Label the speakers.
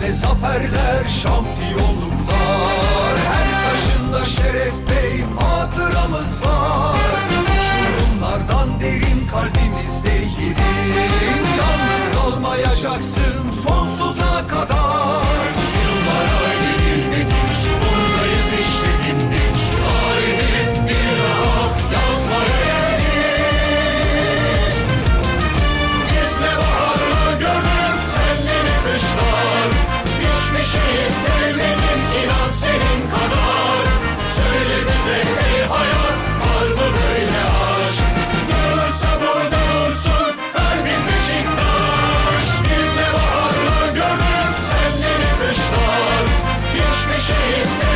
Speaker 1: Ne zaferler, şampiyonluklar. Her taşında şeref bey hatıramız var. Uçurumlardan derin kalbimizde yerin. Yalnız kalmayacaksın sonsuza kadar sevmedim inan senin kadar. Söyle bize ey hayat var mı böyle aşk? Yanırsa boyda dursun kalbin Beşiktaş. Biz ne baharlar görür senle ne kışlar. Geçmişi sev